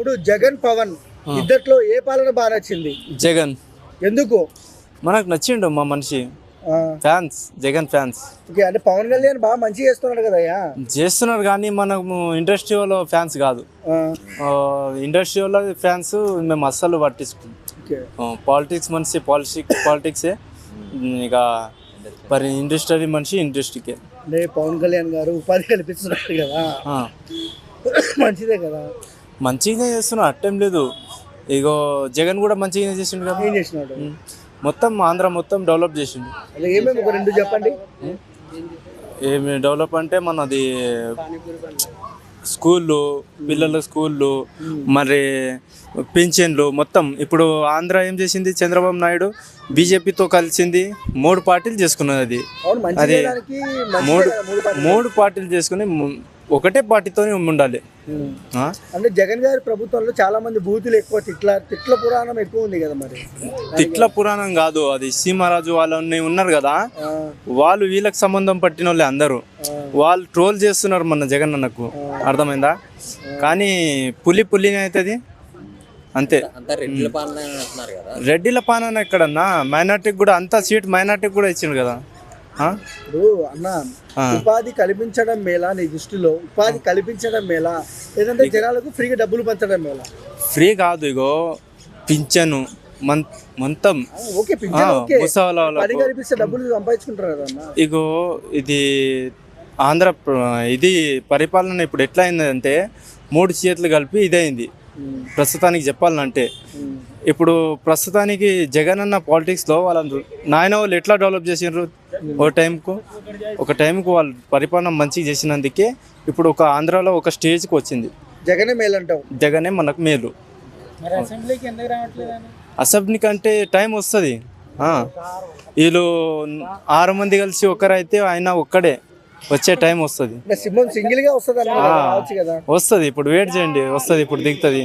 ఇప్పుడు జగన్ పవన్ ఇద్దట్లో ఏ పాలన బాగా నచ్చింది? జగన్. ఎందుకు? మనకు నచ్చిండు మా మనిషి. Fans Jagan fans. ఓకే అంటే పవన్ కళ్యాణ్ బాగా మంచి చేస్తున్నాడు కదయ్యా చేస్తున్నారు కానీ మనము ఇండస్ట్రీ వాళ్ళ ఫ్యాన్స్ కాదు. ఇండస్ట్రీ వాళ్ళ ఫ్యాన్స్ మేము అస్సలు పట్టించుకోం. ఓకే. పాలిటిక్స్ మనిషి పాలిటిక్స్ పాలిటిక్సే ఇక మరి ఇండస్ట్రీ మనిషి ఇండస్ట్రీకే అంటే పవన్ కళ్యాణ్ గారు ఉపాధి కల్పిస్తున్నారు కదా. మంచిదే కదా. మంచిగానే చేస్తున్నారు అట్టేం లేదు. ఇగో జగన్ కూడా మంచిగానే చేసిండు కదా. ఏం చేసినాడు. మొత్తం ఆంధ్ర మొత్తం డెవలప్ చేసిండు. అలా ఏమేమి ఒక రెండు చెప్పండి. ఏమి డెవలప్ అంటే మనది స్కూళ్ళు పిల్లల స్కూళ్ళు మరి పింఛన్లు మొత్తం. ఇప్పుడు ఆంధ్ర ఏం చేసింది? చంద్రబాబు నాయుడు బీజేపీతో కలిసింది మూడు పార్టీలు చేసుకున్నది అది. అదే. మూడు మూడు పార్టీలు. చేసుకుని ఒకటే పార్టీతోనే ఉండాలి? అంటే జగన్ గారి ప్రభుత్వంలో చాలా మంది బూతులు ఎక్కువ తిట్ల తిట్ల పురాణం ఎక్కువ ఉంది కదా మరి. తిట్ల పురాణం కాదు అది సీమారాజు వాళ్ళని ఉన్నారు కదా. వాళ్ళు వీళ్ళకి సంబంధం పట్టిన వాళ్ళే అందరూ వాళ్ళు ట్రోల్ చేస్తున్నారు మన జగన్ అన్నకు. అర్థమైందా? కానీ పులి పులిని అవుతుంది అంతే. రెడ్డిల పాలన ఎక్కడన్నా? మైనార్టీకి కూడా అంతా సీట్ మైనార్టీకి కూడా ఇచ్చిండు కదా? ఇప్పుడు అన్న. ఉపాధి కల్పించడం మేలా నీ దృష్టిలో? ఉపాధి కల్పించడం మేలా? లేదంటే జనాలకు ఫ్రీగా డబ్బులు పంచడం మేలా? ఫ్రీ కాదు ఇగో పింఛను మొత్తం. ఇగో ఇది ఆంధ్ర ఇది పరిపాలన ఇప్పుడు ఎట్లా అయిందంటే మూడు చేతులు కలిపి ఇదైంది. ప్రస్తుతానికి చెప్పాలంటే. ఇప్పుడు ప్రస్తుతానికి జగన్ అన్న పాలిటిక్స్లో వాళ్ళందరూ నాయన వాళ్ళు ఎట్లా డెవలప్ చేసిండ్రు? ఓ టైంకు ఒక టైంకు వాళ్ళు పరిపాలన మంచిగా చేసినందుకే ఇప్పుడు ఒక ఆంధ్రాలో ఒక స్టేజ్కి వచ్చింది. జగనే మేలంటావు జగనే మనకు మేలు. అసెంబ్లీకి అసెంబ్లీ కంటే టైం వస్తుంది. వీళ్ళు ఆరు మంది కలిసి ఒక్కరైతే ఆయన ఒక్కడే వచ్చే టైం వస్తుంది. సింహం సింగిల్గా వస్తుంది వస్తుంది. ఇప్పుడు వెయిట్ చేయండి వస్తుంది ఇప్పుడు దిగుతుంది.